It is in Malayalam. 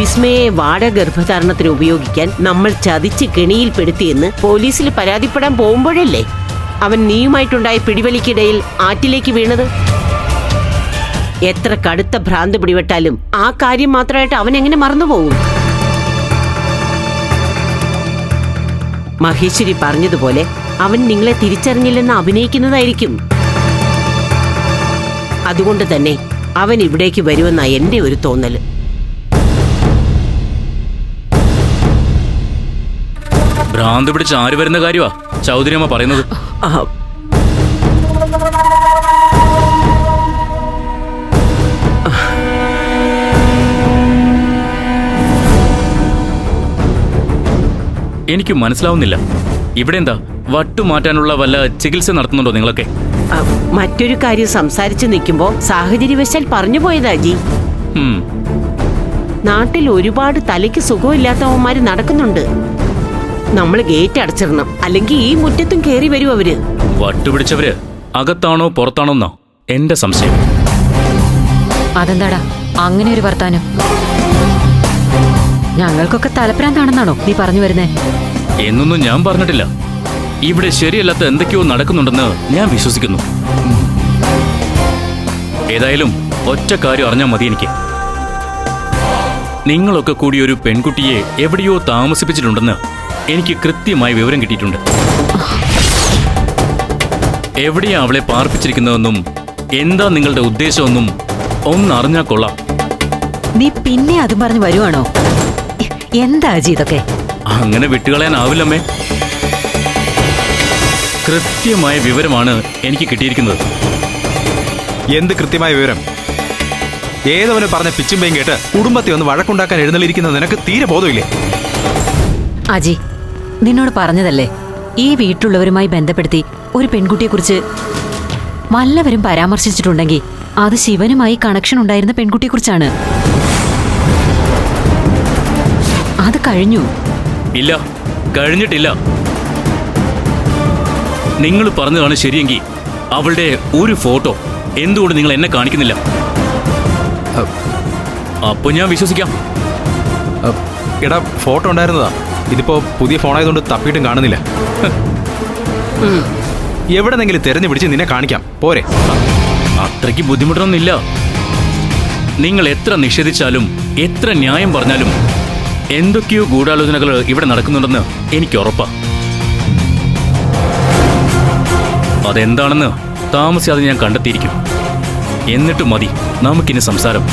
വിസ്മയെ വാട ഗർഭധാരണത്തിന് ഉപയോഗിക്കാൻ നമ്മൾ ചതിച്ച് കെണിയിൽപ്പെടുത്തിയെന്ന് പോലീസിൽ പരാതിപ്പെടാൻ പോകുമ്പോഴല്ലേ? അവൻ നീയുമായിട്ടുണ്ടായ പിടിവലിക്കിടയിൽ ആറ്റിലേക്ക് വീണത്? എത്ര കടുത്ത ഭ്രാന്ത് പിടിപെട്ടാലും ആ കാര്യം മാത്രമായിട്ട് അവൻ എങ്ങനെ മറന്നുപോകും? മഹേശ്വരി പറഞ്ഞതുപോലെ അവൻ നിങ്ങളെ തിരിച്ചറിഞ്ഞില്ലെന്ന് അഭിനയിക്കുന്നതായിരിക്കും. അതുകൊണ്ട് തന്നെ അവൻ ഇവിടേക്ക് വരുമെന്ന എന്റെ ഒരു തോന്നൽ. ഭ്രാന്ത് പിടിച്ച് ആര് വരുന്ന കാര്യമാ ചൗധരിയമ്മ പറയുന്നത്. എനിക്ക് മനസ്സിലാവുന്നില്ല. ഇവിടെ എന്താ? വട്ടുമാറ്റാനുള്ള വല്ല ചികിത്സ നടത്തുന്നുണ്ടോ നിങ്ങളൊക്കെ? മറ്റൊരു കാര്യം സംസാരിച്ചു നിൽക്കുമ്പോ സാഹചര്യവശാൽ പറഞ്ഞു പോയതാ ജി. നാട്ടിൽ ഒരുപാട് തലയ്ക്ക് സുഖമില്ലാത്തവന്മാര് നടക്കുന്നുണ്ട്. നമ്മൾ ഗേറ്റ് അടച്ചിടണം. അല്ലെങ്കിൽ ഈ മുറ്റത്തും കേറി വരും അവർ. വട്ടുപിടിച്ചവര് അകത്താണോ പുറത്താണോ എന്നാ എന്റെ സംശയം. അതെന്താടാ? അങ്ങനെ ഒരു വർത്താനം. ഞങ്ങൾക്കൊക്കെ തലപ്രാന്താണെന്നാണോ നീ പറഞ്ഞു വരുന്നേ? എന്നൊന്നും ഞാൻ പറഞ്ഞിട്ടില്ല. ഇവിടെ ശരിയല്ലാത്ത എന്തൊക്കെയോ നടക്കുന്നുണ്ടെന്ന് ഞാൻ വിശ്വസിക്കുന്നു. ഏതായാലും ഒറ്റ കാര്യം അറിഞ്ഞാൽ മതി എനിക്ക്. നിങ്ങളൊക്കെ കൂടി ഒരു പെൺകുട്ടിയെ എവിടെയോ താമസിപ്പിച്ചിട്ടുണ്ടെന്ന് എനിക്ക് കൃത്യമായി വിവരം കിട്ടിയിട്ടുണ്ട്. എവിടെയാ അവളെ പാർപ്പിച്ചിരിക്കുന്നതെന്നും എന്താ നിങ്ങളുടെ ഉദ്ദേശമെന്നും ഒന്നറിഞ്ഞാ കൊള്ളാം. നീ പിന്നെ അതും പറഞ്ഞു വരുവാണോ? എന്താ അജി ഇതൊക്കെ? അങ്ങനെ വിട്ടുകളയാനാവില്ലമ്മേ. കൃത്യമായ വിവരമാണ് എനിക്ക് കിട്ടിയിരിക്കുന്നത്. എന്ത് കൃത്യമായ വിവരം? ഏതവന് പറഞ്ഞ പിച്ചുമ്പയും കേട്ട് കുടുംബത്തെ ഒന്ന് വഴക്കുണ്ടാക്കാൻ എഴുന്നള്ളിരിക്കുന്ന നിനക്ക് തീരെ ബോധമില്ലേ? അജി നിന്നോട് പറഞ്ഞതല്ലേ ഈ വീട്ടിലുള്ളവരുമായി ബന്ധപ്പെടുത്തി ഒരു പെൺകുട്ടിയെക്കുറിച്ച് വല്ലവരും പരാമർശിച്ചിട്ടുണ്ടെങ്കിൽ അത് ശിവനുമായി കണക്ഷൻ ഉണ്ടായിരുന്ന പെൺകുട്ടിയെക്കുറിച്ചാണ്. അത് കഴിഞ്ഞു. ഇല്ല കഴിഞ്ഞിട്ടില്ല. നിങ്ങൾ പറഞ്ഞതാണ് ശരിയെങ്കിൽ അവളുടെ ഒരു ഫോട്ടോ എന്തുകൊണ്ട് നിങ്ങൾ എന്നെ കാണിക്കുന്നില്ല? അപ്പൊ ഞാൻ വിശ്വസിക്കാം. എടാ ഫോട്ടോ ഉണ്ടായിരുന്നതാ. ഇതിപ്പോ പുതിയ ഫോൺ ഫോണായതുകൊണ്ട് തപ്പിയിട്ടും കാണുന്നില്ല. എവിടെന്നെങ്കിലും തിരഞ്ഞു പിടിച്ച് നിന്നെ കാണിക്കാം. പോരെ. അത്രയ്ക്ക് ബുദ്ധിമുട്ടൊന്നുമില്ല. നിങ്ങൾ എത്ര നിഷേധിച്ചാലും എത്ര ന്യായം പറഞ്ഞാലും എന്തൊക്കെയോ ഗൂഢാലോചനകൾ ഇവിടെ നടക്കുന്നുണ്ടെന്ന് എനിക്ക് ഉറപ്പാ. അതെന്താണെന്ന് താമസിയാതെ ഞാൻ കണ്ടെത്തിയിരിക്കും. എന്നിട്ട് മതി നമുക്കിനി സംസാരം.